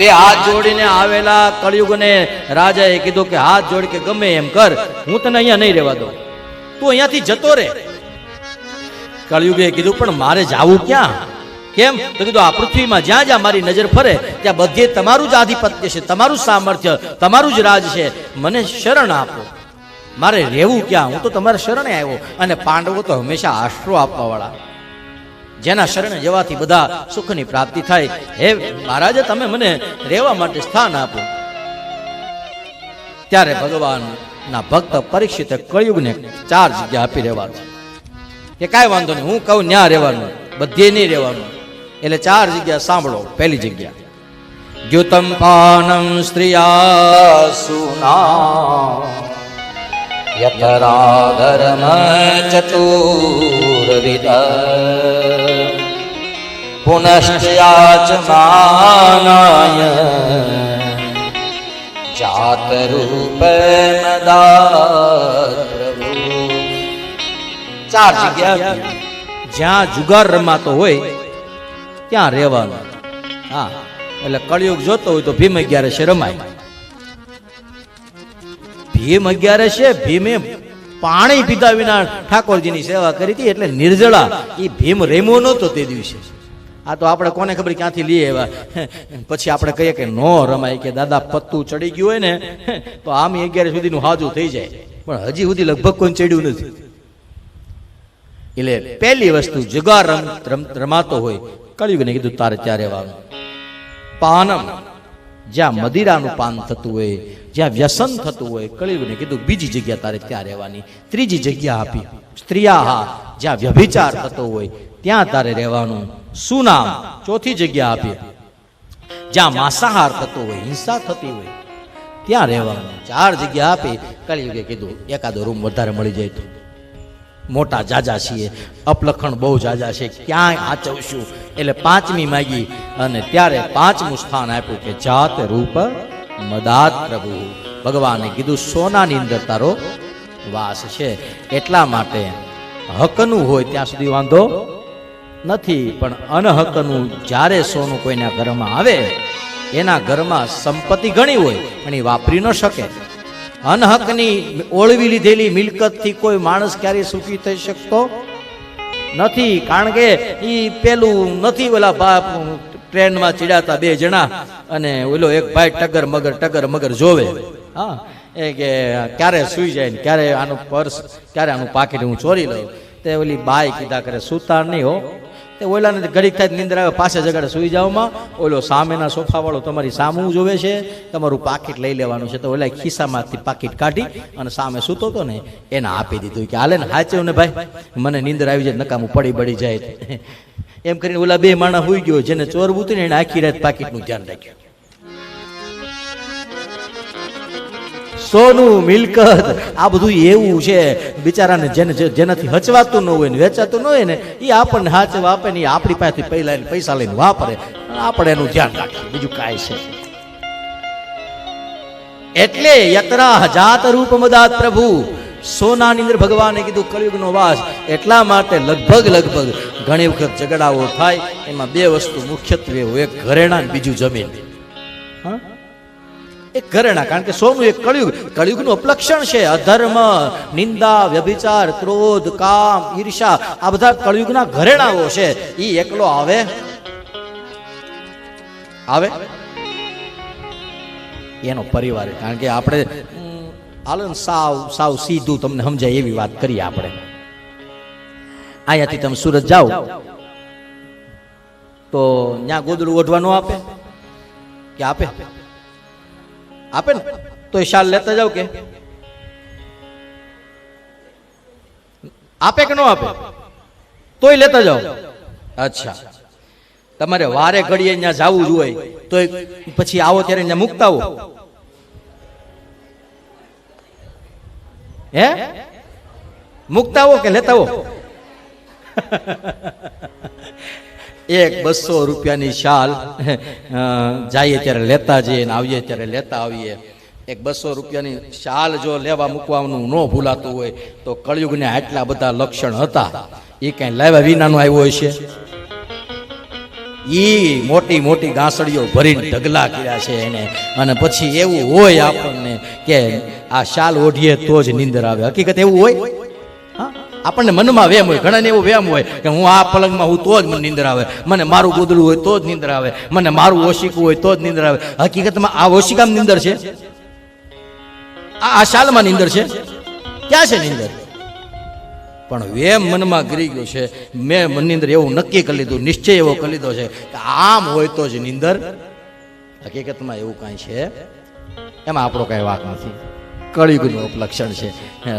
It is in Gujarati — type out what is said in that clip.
બે હાથ જોડીને આવેલા કળિયુગને રાજાએ કીધું કે હાથ જોડી કે ગમે એમ કર, હું તને અહીંયા નહીં રહેવા દઉં. તું અહીંયાથી જતો રહે કળિયુગે કીધું, પણ મારે જાવું ક્યાં? કેમ? તો કીધું, આ પૃથ્વીમાં જ્યાં જ્યાં મારી નજર ફરે, ત્યાં બધે તમારું જ આધિપત્ય છે, તમારું સામર્થ્ય, તમારું જ રાજ છે. મને શરણ આપો. મારે રહેવું ક્યાં? હું તો તમારા શરણે આવ્યો અને પાંડવો તો હંમેશા આશરો આપવા વાળા જેના શરણે જવાથી બધા સુખની પ્રાપ્તિ થાય. હે મહારાજે, તમે મને રહેવા માટે સ્થાન આપો. ત્યારે ભગવાન ના ભક્ત પરીક્ષિત કળિયુગને ચાર જગ્યા આપી રહેવાનું. કે કાંઈ વાંધો નહીં, હું કહું ન્યા રહેવાનું, બધે નહીં રહેવાનું. એટલે ચાર જગ્યા સાંભળો, પહેલી જગ્યા. દ્યુતમ પાનમ સ્ત્રિયા સુના યતરાધર્મ ચતુર્વિદ પુનશ્ચયાચમાનાય જાત રૂપ પ્રભુ ચાર જગ્યા જ્યાં જુગાર રમાતો હોય ત્યાં રહેવાનું. હા, એટલે કળિયુગ જોતો હોય તો ભીમ અગિયારસે રમાય. ભીમ અગિયારસે ભીમે પાણી પીધા વિના ઠાકોરજીની સેવા કરી હતી, એટલે નિર્જળા એ ભીમ રેમો નહોતો તે દિવસે. આ તો આપણે કોને ખબર ક્યાંથી લઈએ એવા? પછી આપણે કહીએ કે નો રમાય કે દાદા પત્તું ચડી ગયું હોય ને, તો આમ અગિયાર સુધીનું હાજુ થઈ જાય. પણ હજી સુધી લગભગ કોઈ ચડ્યું નથી. એટલે પહેલી વસ્તુ, જુગાર રમ રમ- રમાતો હોય. કળિયુગને કીધું, તારે ત્યાં રહેવાનું. પાનમ. જ્યાં મદિરાનું પાન થતું હોય, જ્યાં વ્યસન થતું હોય, કળિયુગને કીધું, બીજી જગ્યા તારે ત્યાં રહેવાની. ત્રીજી જગ્યા આપી. સ્ત્રીયા જ્યાં વ્યભિચાર થતો હોય, ત્યાં તારે રહેવાનું. સુનામ ચોથી જગ્યા આપી જ્યાં માંસાહાર થતો હોય, હિંસા થતી હોય, ત્યાં રહેવાનું. ચાર જગ્યા આપી, કળિયુગે કીધું, એકાદો રૂમ વધારે મળી જાય તો. મોટા જાજા છીએ, અપલખણ બહુ જાજા છે, ક્યાંય આચવશું? એટલે પાંચમી માગી અને ત્યારે પાંચમું સ્થાન આપ્યું કે જાત રૂપ મદાત પ્રભુ. ભગવાને કીધું, સોનાની અંદર તારો વાસ છે. એટલા માટે હકનું હોય ત્યાં સુધી વાંધો નથી, પણ અનહકનું જ્યારે સોનું કોઈના ઘરમાં આવે, એના ઘરમાં સંપત્તિ ઘણી હોય, પણ એ વાપરી ન શકે. અનહકની ઓળવી લીધેલી મિલકતથી કોઈ માણસ ક્યારેય સુખી થઈ શકતો નથી, કારણ કે એ પેલું નથી ઓલા બાપ ટ્રેનમાં ચીડાતા બે જણા અને ઓલો એક ભાઈ ટગર મગર ટગર મગર જોવે. હા એ કે ક્યારે સુઈ જાય ને ક્યારે આનું પર્સ, ક્યારે આનું પાકીટ હું ચોરી લઉં? તે ઓલી બાઈ કીધા કરે, સુતાર નહીં હો. તે ઓલાને ઘડીક થાય નિંદર આવે પાસે જગાડે સુઈ જાવમાં ઓલો સામેના સોફાવાળો તમારી સામું જોવે છે, તમારું પાકીટ લઈ લેવાનું છે. તો ઓલા ખિસ્સામાંથી પાકીટ કાઢી અને સામે સૂતો હતો ને એને આપી દીધું કે, હાલે ને હાચવ ને ભાઈ? મને નિંદ્ર આવી જાય, નકામું પડી પડી જાય. એમ કરીને ઓલા બે માણસ હોઈ ગયો, જેને ચોરવું હતું આખી રાત પાકીટનું ધ્યાન રાખ્યું. સોનું, મિલકત, આ બધું એવું છે. બિચારાને જેને જેનાથી હચવાતું ન હોય ને વેચાતું ન હોય ને, એ આપણને હાચવા, આપે ને એ આપણી પાસેથી પહેલા પૈસા લઈને વાપરે. આપણે એનું ધ્યાન રાખીએ. બીજું કાંઈ છે. એટલે યતરા જાત રૂપ મદાત પ્રભુ. સોનાની અંદર ભગવાને કીધું કળિયુગનો વાસ. એટલા માટે લગભગ લગભગ ઘણી વખત ઝઘડાઓ થાય. એમાં બે વસ્તુ મુખ્યત્વે એક ઘરેણા બીજું જમીન. એક ઘરેણા, કારણ કે સોનું એક કળિયુગ. કળિયુગનું અપલક્ષણ છે અધર્મ, નિંદા, વ્યભિચાર, ક્રોધ, કામ ઈર્ષા આ બધા કળિયુગના ઘરેણાઓ છે. એ એકલો આવે? આવે? એનો પરિવાર કારણ કે આપણે આલન સાવ સાવ સીધું તમને સમજાય એવી વાત કરીએ આપણે. અહીંયાથી તમે સુરત જાઓ. તો ત્યાં ગોદડું ઓઢવાનું આપે? કે આપે? આપે ને? તો એ શાલ લેતા જાવ કે? આપે કે ન આપે? તોય લેતા જાઓ. અચ્છા. તમારે વારે ઘડીએ ત્યાં જવું જોઈએ તો પછી આવો ત્યારે ત્યાં મૂકતા આવો. હે? મૂકતા આવો કે લેતા આવો? એક બસો રૂપિયાની શાલ જઈએ ત્યારે લેતા જઈએ ને આવીએ ત્યારે લેતા આવીએ. એક બસો રૂપિયાની શાલ જો લેવા મૂકવાનું ન ભૂલાતું હોય, તો કળિયુગને આટલા બધા લક્ષણ હતા. એ કઈ લાવ્યા વિનાનું આવ્યો છે ઈ મોટી મોટી ગાંસડીઓ ભરીને ઢગલા કર્યા છે એને. અને પછી એવું હોય આપણને કે આ શાલ ઓઢીએ તો જ નીંદર આવે. હકીકત એવું હોય? આપણને મનમાં વેમ હોય, ઘણાને એવો વેમ હોય કે હું આ પલંગમાં હું તો જ મને નિંદર આવે, મને મારું ગોદડું હોય તો જ નિંદર આવે, મને મારું ઓશિકું હોય તો જ નિંદર આવે. હકીકતમાં આ ઓશિકામાં નિંદર છે? આ આ શાલમાં નિંદર છે? ક્યાં છે નિંદર? પણ વેમ મનમાં ગરી ગયો છે. મેં મન નિંદર એવું નક્કી કરી લીધું, નિશ્ચય એવો કરી લીધો છે કે આમ હોય તો જ નિંદર. હકીકતમાં એવું કાંઈ છે? એમાં આપણો કાંઈ વાક નથી. કળિયુગનું ઉપલક્ષણ છે.